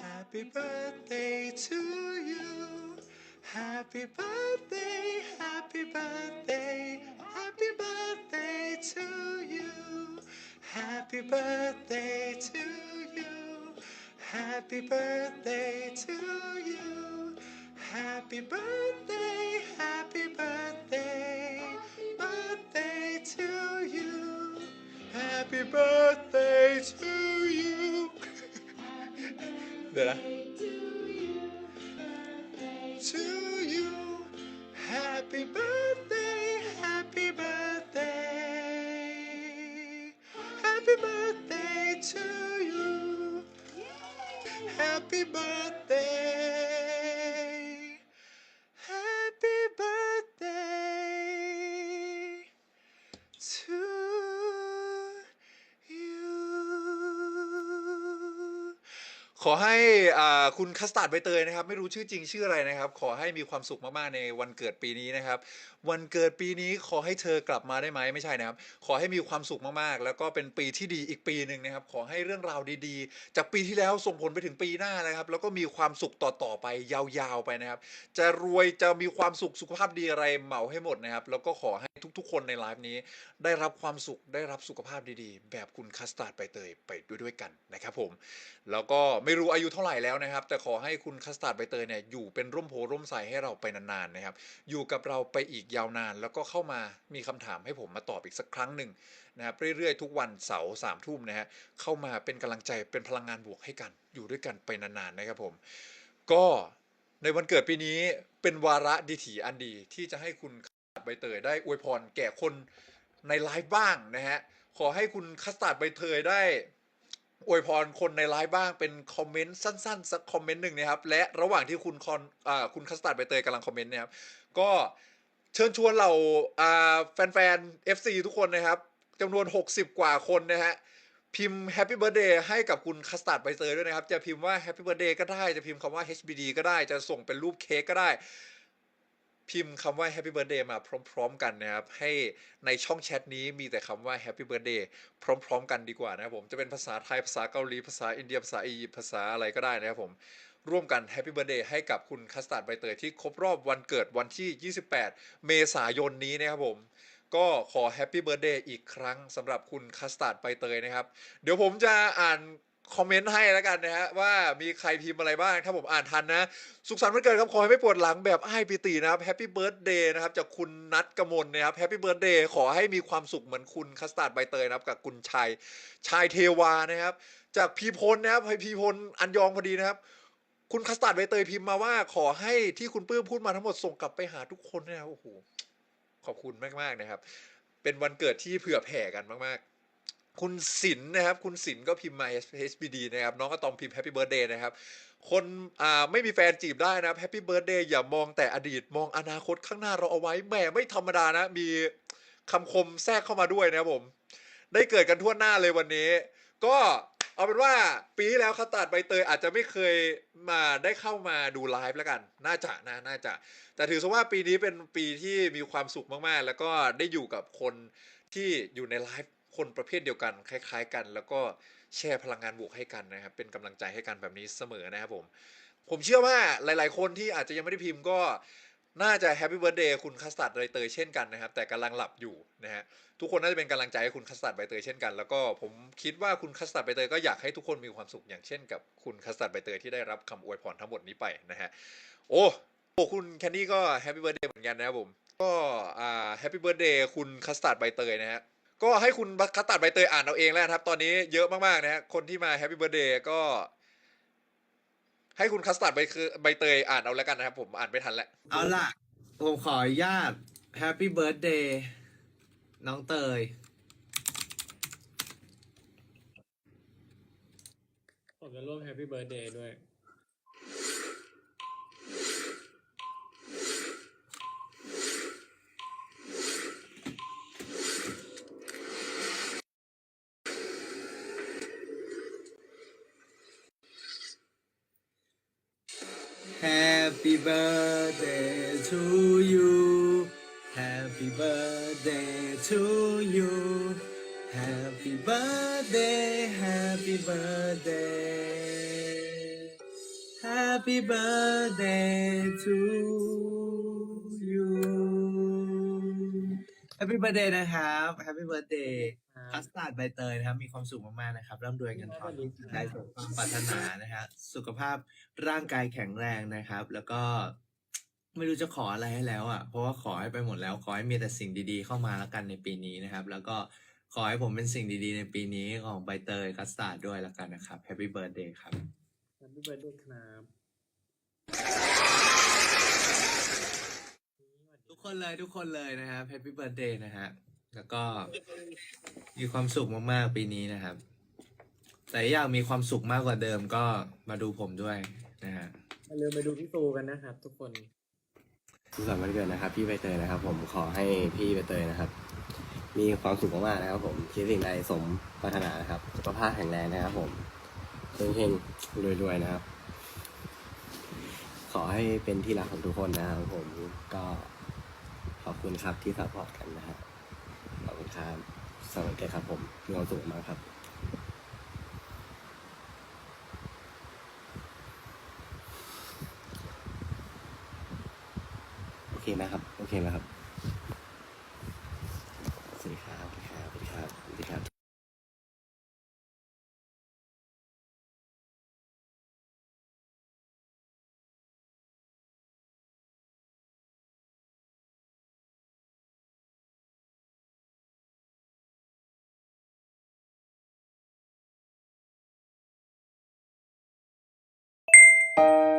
Happy birthday to you. Happy birthday, happy birthday, happy birthday to you. Happy birthday to you. Happy birthday to you. Happy birthday, happy birthday, birthday to you. Happy birthday to you. Did To you, happy birthday, happy birthday, happy birthday to you, happy birthday, happy birthday to. ขอให้คุณคัสตาร์ดใบเตยนะครับ ไม่รู้ชื่อจริงชื่ออะไรนะครับ ขอให้มีความสุขมากๆในวันเกิดปีนี้นะครับ วันเกิดปีนี้ขอให้เธอกลับมาได้ไหมไม่ใช่นะครับ ขอให้มีความสุขมากๆ แล้วก็เป็นปีที่ดีอีกปีหนึ่งนะครับ ขอให้เรื่องราวดีๆ จากปีที่แล้วส่งผลไปถึงปีหน้านะครับ แล้วก็มีความสุขต่อๆไปยาวๆไปนะครับ จะรวยจะมีความสุขสุขภาพดีอะไรเหมาให้หมดนะครับ แล้วก็ขอให้ทุก ๆ คนในไลฟ์นี้ ได้รับความสุขได้รับสุขภาพดีๆ แบบคุณคัสตาร์ดใบเตยไปด้วยด้วยกันนะครับผม แล้วก็ไม่รู้อายุเท่าไหร่แล้วนะครับ แต่ขอให้คุณคัสตาร์ดใบเตยเนี่ยอยู่เป็นร่มโพร่มใสให้เราไปนานๆนะครับ อยู่กับเราไปอีกยาวนาน แล้วก็เข้ามามีคำถามให้ผมมาตอบอีกสักครั้งหนึ่งนะครับเรื่อยๆทุกวันเสาร์สามทุ่มนะฮะเข้ามาเป็นกำลังใจเป็นพลังงานบวกให้กัน อยู่ด้วยกันไปนานๆนะครับผม ก็ในวันเกิดปีนี้เป็นวาระดีถีอันดีที่จะให้คุณคัสตาร์ดใบเตยได้อวยพรแก่คนในไลฟ์บ้างนะฮะขอให้คุณคัสตาร์ดใบเตยได้ อวยพรคนในไลฟ์บ้างเป็นคอมเมนต์สั้นๆสักคอมเมนต์หนึ่งนะครับ และระหว่างที่คุณคอนอ่าคุณคัสตาร์ดใบเตยกำลังคอมเมนต์นะครับ ก็เชิญชวนเหล่าอ่าแฟนๆ FC ทุกคนนะครับจำนวน 60 กว่าคนนะฮะพิมพ์ Happy Birthday ให้กับคุณคัสตาร์ดใบเตยด้วยนะครับ จะพิมพ์ว่า Happy Birthday ก็ได้ จะพิมพ์คำว่า HBD ก็ได้ จะส่งเป็นรูปเค้กก็ได้ พิมพ์คำว่า Happy Birthday มาพร้อม ๆ กันนะครับ ให้ในช่องแชทนี้มีแต่คำว่า Happy Birthday พร้อม ๆ กันดีกว่านะครับผมจะเป็นภาษาไทยภาษาเกาหลีภาษาอินเดียภาษาอียิปต์ภาษาอะไรก็ได้นะครับผมร่วมกัน Happy Birthday ให้กับคุณคัสตาร์ดใบเตยที่ครบรอบวันเกิดวันที่ 28 เมษายนนี้นะครับผมก็ขอ Happy Birthday อีกครั้งสำหรับคุณคัสตาร์ดใบเตยนะครับ เดี๋ยวผมจะอ่าน คอมเมนต์ให้แล้วกันนะฮะว่ามีใครพิมพ์อะไรบ้างถ้าผมอ่านทันนะ สุขสันต์วันเกิดครับขอให้ไม่ปวดหลังแบบไอ้ปิตีนะครับ Happy Birthday นะครับจากคุณนัทกมลนะครับ Happy Birthday ขอให้มีความสุขเหมือนคุณคัสตาร์ดใบเตยนะครับกับคุณชัยชายเทวานะครับ จากพีพลนะครับให้พีพลอันยองพอดีนะครับ คุณคัสตาร์ดใบเตยพิมพ์มาว่าขอให้ที่คุณปื้มพูดมาทั้งหมดส่งกลับไปหาทุกคนนะครับโอ้โหขอบคุณมากๆนะครับ เป็นวันเกิดที่เผื่อแผ่กันมากๆ คุณศิลป์นะครับ คุณศิลก็พิมพ์มา HBD นะครับ น้องก็ตอมพิมพ์ Happy Birthday นะครับ คนอ่าไม่มีแฟนจีบได้นะครับ Happy Birthday อย่ามองแต่อดีตมองอนาคตข้างหน้าเราเอาไว้แหมไม่ธรรมดานะ มีคำคมแทรกเข้ามาด้วยนะครับผม ได้เกิดกันทั่วหน้าเลยวันนี้ ก็เอาเป็นว่าปีแล้วคัสตาดใบเตยอาจจะไม่เคยมาได้เข้ามาดูไลฟ์แล้วกัน น่าจะนะน่าจะ แต่ถือซะว่าปีนี้เป็นปีที่มีความสุขมากๆ แล้วก็ได้อยู่กับคนที่อยู่ในไลฟ์ คนประเภทเดียวกันคล้าย ๆ กัน แล้วก็แชร์พลังงานบวกให้กันนะครับ เป็นกำลังใจให้กันแบบนี้เสมอนะครับผม ผมเชื่อว่าหลาย ๆ คนที่อาจจะยังไม่ได้พิมพ์ก็น่าจะแฮปปี้เบิร์ดเดย์คุณคัสตาร์ดใบเตยเช่นกันนะครับ แต่กำลังหลับอยู่นะฮะทุกคนน่าจะเป็นกำลังใจให้คุณคัสตาร์ดใบเตยเช่นกัน แล้วก็ผมคิดว่าคุณคัสตาร์ดใบเตยก็อยากให้ทุกคนมีความสุขอย่างเช่นกับคุณคัสตาร์ดใบเตยที่ได้รับคำอวยพรทั้งหมดนี้ไปนะฮะโอ้โอ้คุณแคนดี้ก็แฮปปี้เบิร์ดเดย์เหมือนกันนะครับผมก็อ่าแฮปปี้เบิร์ดเดย์คุณคัสตาร์ดใบเตยนะฮะ ก็ให้คุณคัสตาร์ดใบเตยอ่านเอาเองแล้วนะครับ ตอนนี้เยอะมากๆนะฮะคนที่มาแฮปปี้เบิร์ดเดย์ก็ ให้คุณคัสตาร์ดใบคือใบเตยอ่านเอาแล้วกันนะครับ ผมอ่านไม่ทันแล้วเอาล่ะ ผมขออนุญาต Happy Birthday น้องเตย ผมจะร่วมแฮปปี้เบิร์ดเดย์ด้วย Happy birthday to you Happy birthday to you Happy birthday Happy birthday Happy birthday to you Happy birthday นะครับ Happy birthday คัสตาร์ดใบเตยนะครับ มีความสุขมากๆนะครับร่ำรวยเงินทองได้สมความปรารถนานะฮะสุขภาพร่างกายแข็งแรงนะครับ แล้วก็ไม่รู้จะขออะไรให้แล้วอะ เพราะว่าขอให้ไปหมดแล้ว ขอให้มีแต่สิ่งดีๆ เข้ามาแล้วกันในปีนี้นะครับ แล้วก็ขอให้ผมเป็นสิ่งดีๆ ในปีนี้ของใบเตยคัสตาร์ดด้วยแล้วกันนะครับ Happy birthday ครับแฮปปี้เบิร์ดเดย์ครับทุกคนเลยทุกคนเลยนะครับ Happy birthday นะฮะ แล้วก็มีความสุขมากๆปีนี้นะครับ แต่อยากมีความสุขมากกว่าเดิมก็มาดูผมด้วยนะฮะอย่าลืมไปดูพี่ตูกันนะครับ ทุกคนสุขสันต์วันเกิดนะครับ พี่ใบเตยนะครับ ผมขอให้พี่ใบเตยนะครับ มีความสุขมากๆนะครับ ผมคิดสิ่งใดสมปรารถนานะครับสุขภาพแข็งแรงนะครับ ผมเฮงๆรวยๆนะครับ ขอให้เป็นที่รักของทุกคนนะครับ ผมก็ขอบคุณครับที่ซัพพอร์ตกันนะครับข อบคุณครับสวัสดีครับผมมีความสุขมากครับโอเคนะครับ โอเคไหมครับ you